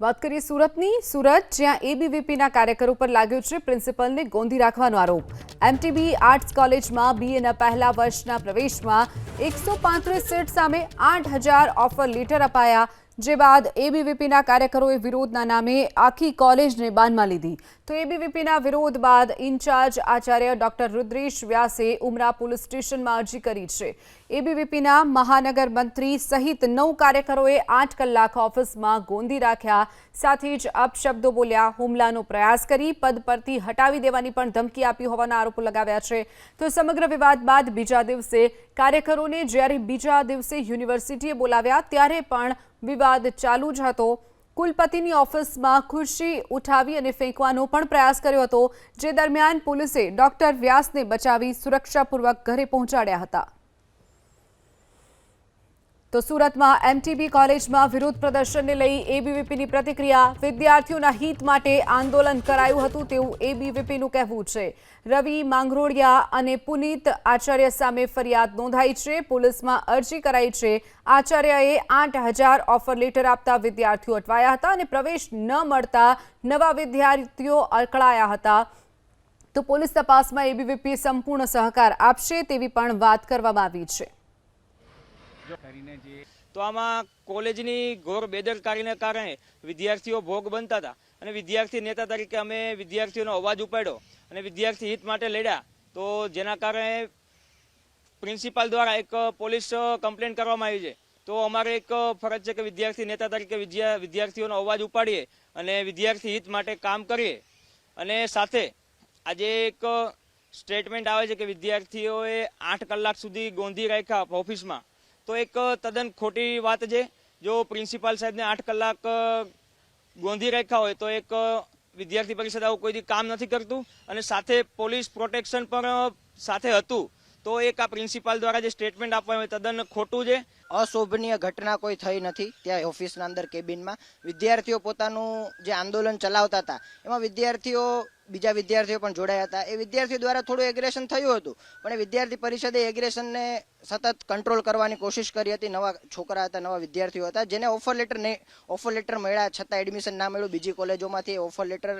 વાત કરીએ સુરતની. સુરત, જ્યાં એબીવીપીના કાર્યકરો પર લાગ્યો છે પ્રિન્સિપલને ગોંધી રાખવાનો આરોપ. એમટીબી આર્ટ્સ કોલેજમાં બીએના પહેલા વર્ષના પ્રવેશમાં એકસો સીટ સામે આઠ ઓફર લેટર અપાયા. જે બાદ એબીવીપીના કાર્યકરોએ વિરોધના નામે આખી કોલેજને બાનમાં લીધી. તો એબીવીપીના વિરોધ બાદ ઇન્ચાર્જ આચાર્ય ડોક્ટર રુદ્રેશ વ્યાસે ઉમરા પોલીસ સ્ટેશનમાં અરજી કરી છે. એબીવીપીના મહાનગર મંત્રી સહિત નવ કાર્યકરોએ આઠ કલાક ઓફિસમાં ગોંધી રાખ્યા. સાથે જ અપશબ્દો બોલ્યા, હુમલાનો પ્રયાસ કરી પદ પરથી હટાવી દેવાની પણ ધમકી આપી હોવાના આરોપો લગાવ્યા છે. તો સમગ્ર વિવાદ બાદ બીજા દિવસે કાર્યકરોને જ્યારે બીજા દિવસે યુનિવર્સિટીએ બોલાવ્યા, ત્યારે પણ વિવાદ ચાલુ જ હતો. કુલપતિની ઓફિસમાં ખુરશી ઉઠાવી અને ફેંકવાનો પણ પ્રયાસ કર્યો હતો. જે દરમિયાન પોલીસે ડોક્ટર વ્યાસને બચાવી સુરક્ષાપૂર્વક ઘરે પહોંચાડ્યા હતા. તો સુરતમાં એમટીબી કોલેજમાં વિરોધ પ્રદર્શનને લઈ એબીવીપીની પ્રતિક્રિયા. વિદ્યાર્થીઓના હિત માટે આંદોલન કરાયું હતું તેવું એબીવીપીનું કહેવું છે. રવિ માંગરોળિયા અને પુનીત આચાર્ય સામે ફરિયાદ નોંધાઈ છે. પોલીસમાં અરજી કરાઈ છે. આચાર્યએ આઠ હજાર ઓફર લેટર આપતા વિદ્યાર્થીઓ અટવાયા હતા અને પ્રવેશ ન મળતા નવા વિદ્યાર્થીઓ અકળાયા હતા. તો પોલીસ તપાસમાં એબીવીપી સંપૂર્ણ સહકાર આપશે તેવી પણ વાત કરવામાં આવી છે. તો આમાં કોલેજની ઘોર બેદરકારીને કારણે વિદ્યાર્થીઓ ભોગ બનતા હતા. અને વિદ્યાર્થી નેતા તરીકે અમે વિદ્યાર્થીઓનો અવાજ ઉપાડ્યો અને વિદ્યાર્થી હિત માટે લડ્યા. તો જેના કારણે પ્રિન્સિપાલ દ્વારા એક પોલીસ કમ્પ્લેન કરવામાં આવી છે. તો અમારે એક ફરજ છે કે વિદ્યાર્થી નેતા તરીકે વિદ્યાર્થીઓનો અવાજ ઉપાડીએ અને વિદ્યાર્થી હિત માટે કામ કરીએ. અને સાથે આજે એક સ્ટેટમેન્ટ આવે છે કે વિદ્યાર્થીઓએ આઠ કલાક સુધી ગોંધી રાખ્યા ઓફિસમાં. તો એક તદ્દન ખોટી વાત છે. જો પ્રિન્સિપાલ સાહેબને આઠ કલાક ગોંધી રાખ્યા હોય તો એક વિદ્યાર્થી પરિષદ આવું કોઈ કામ નથી કરતું. અને સાથે પોલીસ પ્રોટેક્શન પણ સાથે હતું. તો એક આ પ્રિન્સિપાલ દ્વારા જે સ્ટેટમેન્ટ આપવામાં હોય તદ્દન ખોટું છે. અશોભનીય ઘટના કોઈ થઈ નથી. ત્યાં ઓફિસના અંદર કેબિનમાં વિદ્યાર્થીઓ પોતાનું જે આંદોલન ચલાવતા હતા, એમાં વિદ્યાર્થીઓ બીજા વિદ્યાર્થીઓ પણ જોડાયા હતા. એ વિદ્યાર્થીઓ દ્વારા થોડું એગ્રેશન થયું હતું, પણ એ વિદ્યાર્થી પરિષદે એગ્રેશનને સતત કંટ્રોલ કરવાની કોશિશ કરી હતી. નવા છોકરા હતા, નવા વિદ્યાર્થીઓ હતા, જેને ઓફર લેટર નહીં ઓફર લેટર મળ્યા. છતાં એડમિશન ના મળ્યું. બીજી કોલેજોમાંથી ઓફર લેટર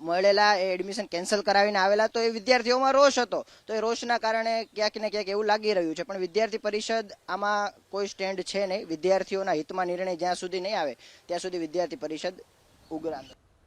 મળેલા, એ એડમિશન કેન્સલ કરાવીને આવેલા. તો એ વિદ્યાર્થીઓમાં રોષ હતો. તો એ રોષના કારણે ક્યાંક ને ક્યાંક એવું લાગી રહ્યું છે. પણ વિદ્યાર્થી પરિષદ આમાં કોઈ સ્ટેન્ડ છે નહીં. વિદ્યાર્થીઓના હિતમાં નિર્ણય જ્યાં સુધી નહીં આવે, ત્યાં સુધી વિદ્યાર્થી પરિષદ ઉગ્ર